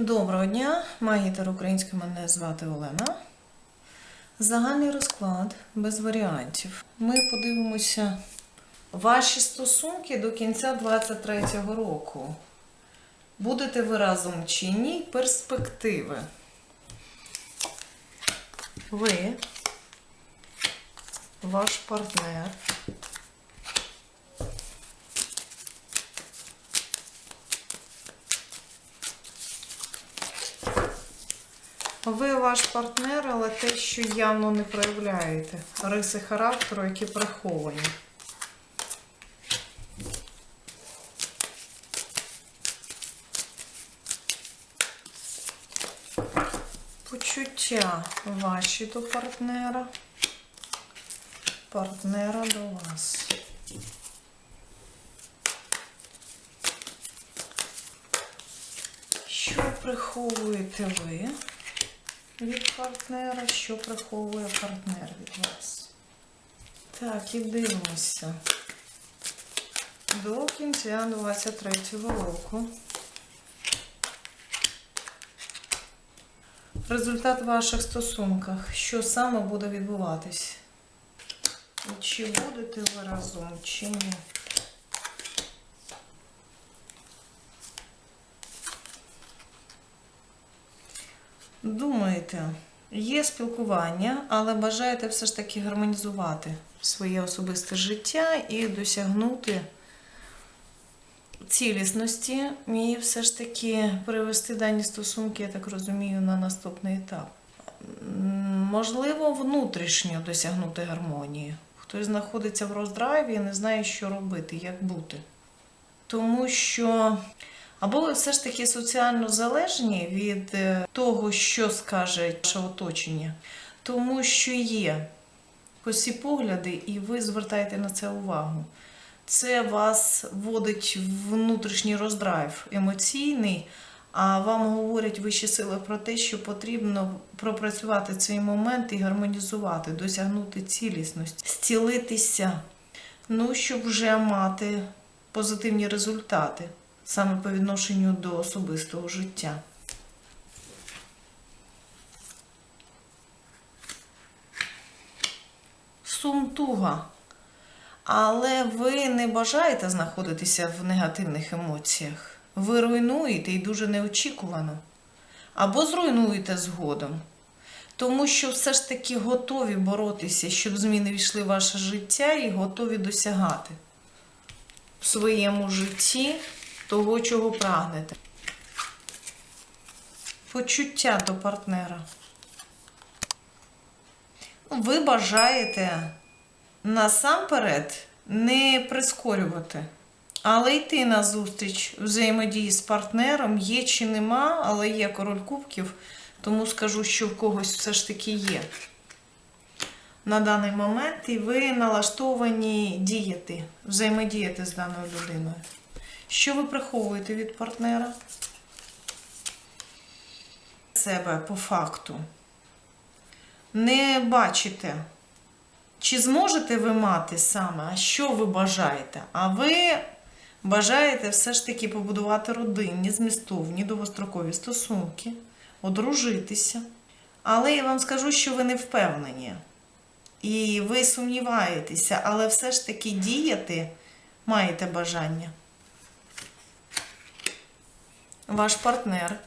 Доброго дня, магітер українською мене звати Олена. Загальний розклад без варіантів. Ми подивимося ваші стосунки до кінця 23-го року. Будете ви разом чи ні? Перспективи. Ви, ваш партнер. Ви ваш партнер, але те, що явно не проявляєте. Риси характеру, які приховані. Почуття ваші до партнера. Партнера до вас. Що приховуєте ви? Від партнера, що приховує партнер від вас. Так, і дивимося. До кінця 23-го року. Результат в ваших стосунках. Що саме буде відбуватись? Чи будете ви разом, чи ні? Думаєте, є спілкування, але бажаєте все ж таки гармонізувати своє особисте життя і досягнути цілісності, і все ж таки привести дані стосунки, я так розумію, на наступний етап. Можливо, внутрішньо досягнути гармонії. Хтось знаходиться в роздрайві і не знає, що робити, як бути. Тому що або все ж таки соціально залежні від е, того, що скаже ваше оточення, тому що є косі погляди, і ви звертаєте на це увагу. Це вас вводить в внутрішній роздрайв емоційний, а вам говорять вищі сили про те, що потрібно пропрацювати цей момент і гармонізувати, досягнути цілісності, зцілитися, ну, щоб вже мати позитивні результати саме по відношенню до особистого життя. Сум туга. Але ви не бажаєте знаходитися в негативних емоціях. Ви руйнуєте і дуже неочікувано. Або зруйнуєте згодом. Тому що все ж таки готові боротися, щоб зміни війшли в ваше життя і готові досягати в своєму житті того, чого прагнете. Почуття до партнера. Ви бажаєте насамперед не прискорювати, але йти на зустріч взаємодії з партнером є чи нема, але є король кубків, тому скажу, що в когось все ж таки є. На даний момент і ви налаштовані діяти, взаємодіяти з даною людиною. Що ви приховуєте від партнера? Себе по факту. Не бачите, чи зможете ви мати саме, а що ви бажаєте? А ви бажаєте все ж таки побудувати родинні, змістовні, довгострокові стосунки, одружитися. Але я вам скажу, що ви не впевнені. І ви сумніваєтеся, але все ж таки діяти маєте бажання ваш партнер.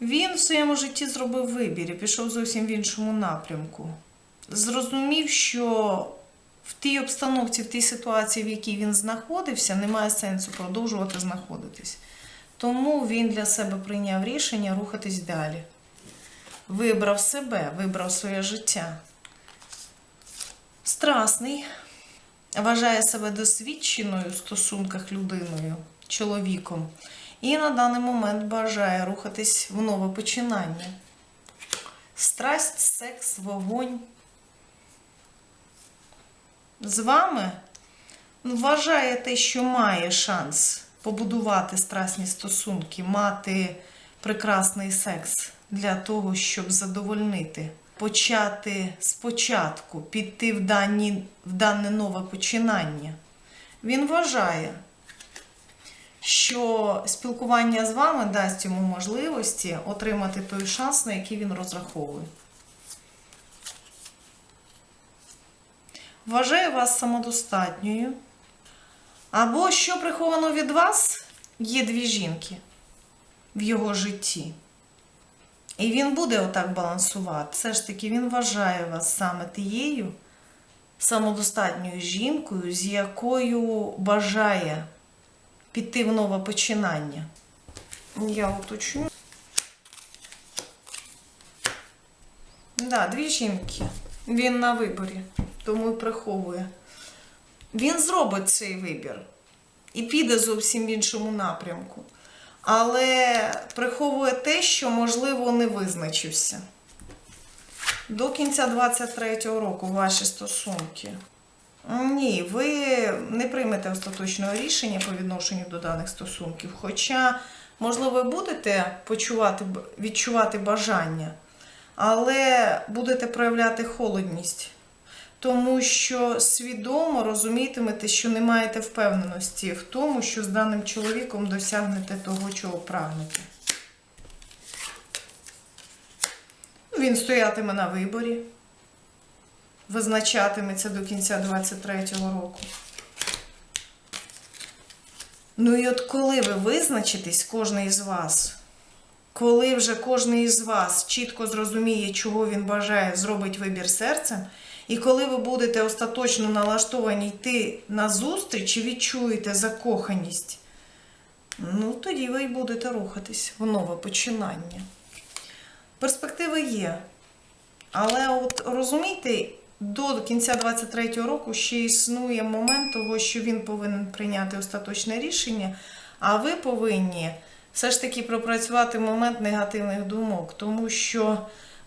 Він в своєму житті зробив вибір і пішов зовсім в іншому напрямку. Зрозумів, що в тій обстановці, в тій ситуації, в якій він знаходився, немає сенсу продовжувати знаходитись. Тому він для себе прийняв рішення рухатись далі. Вибрав себе, вибрав своє життя. Страсний, вважає себе досвідченою в стосунках людиною, чоловіком, і на даний момент бажає рухатись в нове починання. Страсть, секс, вогонь. З вами вважає те, що має шанс побудувати страсні стосунки, мати прекрасний секс для того, щоб задовольнити почати спочатку, піти в, дані, в дане нове починання. Він вважає, що спілкування з вами дасть йому можливості отримати той шанс, на який він розраховує. Вважає вас самодостатньою. Або що приховано від вас, є дві жінки в його житті. І він буде отак балансувати. Все ж таки, він вважає вас саме тією самодостатньою жінкою, з якою бажає піти в нове починання. Я уточню. Да, дві жінки. Він на виборі, тому і приховує. Він зробить цей вибір і піде зовсім в іншому напрямку. Але приховує те, що, можливо, не визначився. До кінця 23-го року ваші стосунки. Ні, ви не приймете остаточного рішення по відношенню до даних стосунків. Хоча, можливо, ви будете почувати, відчувати бажання, але будете проявляти холодність. Тому що свідомо розумітимете, що не маєте впевненості в тому, що з даним чоловіком досягнете того, чого прагнете. Він стоятиме на виборі, визначатиметься до кінця 23-го року. Ну і от коли ви визначитесь, кожен із вас, коли вже кожен із вас чітко зрозуміє, чого він бажає, зробить вибір серцем, і коли ви будете остаточно налаштовані йти на зустріч і відчуєте закоханість, ну тоді ви й будете рухатись в нове починання. Перспективи є. Але от розумійте, до кінця 23-го року ще існує момент того, що він повинен прийняти остаточне рішення, а ви повинні все ж таки пропрацювати момент негативних думок, тому що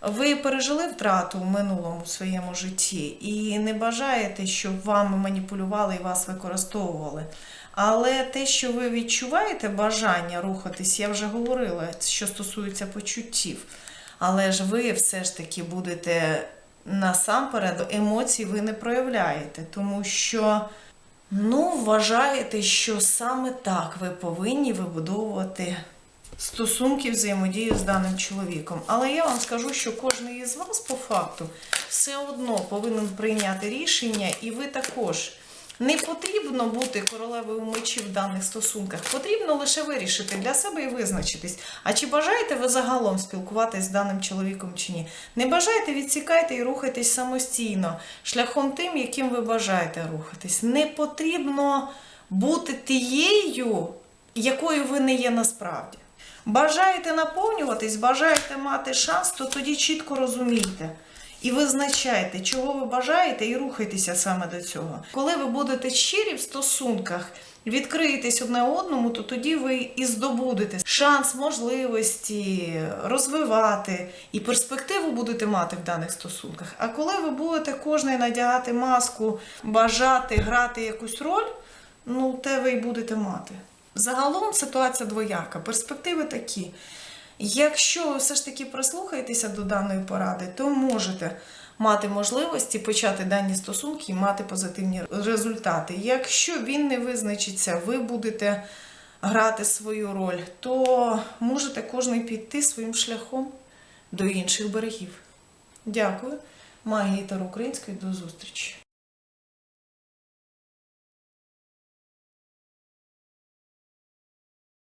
ви пережили втрату в минулому своєму житті і не бажаєте, щоб вами маніпулювали і вас використовували. Але те, що ви відчуваєте бажання рухатись, я вже говорила, що стосується почуттів. Але ж ви все ж таки будете насамперед емоцій ви не проявляєте, тому що ну, вважаєте, що саме так ви повинні вибудовувати стосунки взаємодію з даним чоловіком. Але я вам скажу, що кожен із вас по факту все одно повинен прийняти рішення, і ви також. Не потрібно бути королевою мечів в даних стосунках. Потрібно лише вирішити для себе і визначитись. А чи бажаєте ви загалом спілкуватись з даним чоловіком чи ні? Не бажаєте, відсікайте і рухайтесь самостійно, шляхом тим, яким ви бажаєте рухатись. Не потрібно бути тією, якою ви не є насправді. Бажаєте наповнюватись, бажаєте мати шанс, то тоді чітко розумійте. І визначайте, чого ви бажаєте, і рухайтеся саме до цього. Коли ви будете щирі в стосунках, відкриєтесь одне одному, то тоді ви і здобудете шанс, можливості розвивати і перспективу будете мати в даних стосунках. А коли ви будете кожний надягати маску, бажати грати якусь роль, ну те ви й будете мати. Загалом ситуація двояка, перспективи такі. Якщо ви все ж таки прислухаєтеся до даної поради, то можете мати можливості почати дані стосунки і мати позитивні результати. Якщо він не визначиться, ви будете грати свою роль, то можете кожен піти своїм шляхом до інших берегів. Дякую. Магія Української. До зустрічі!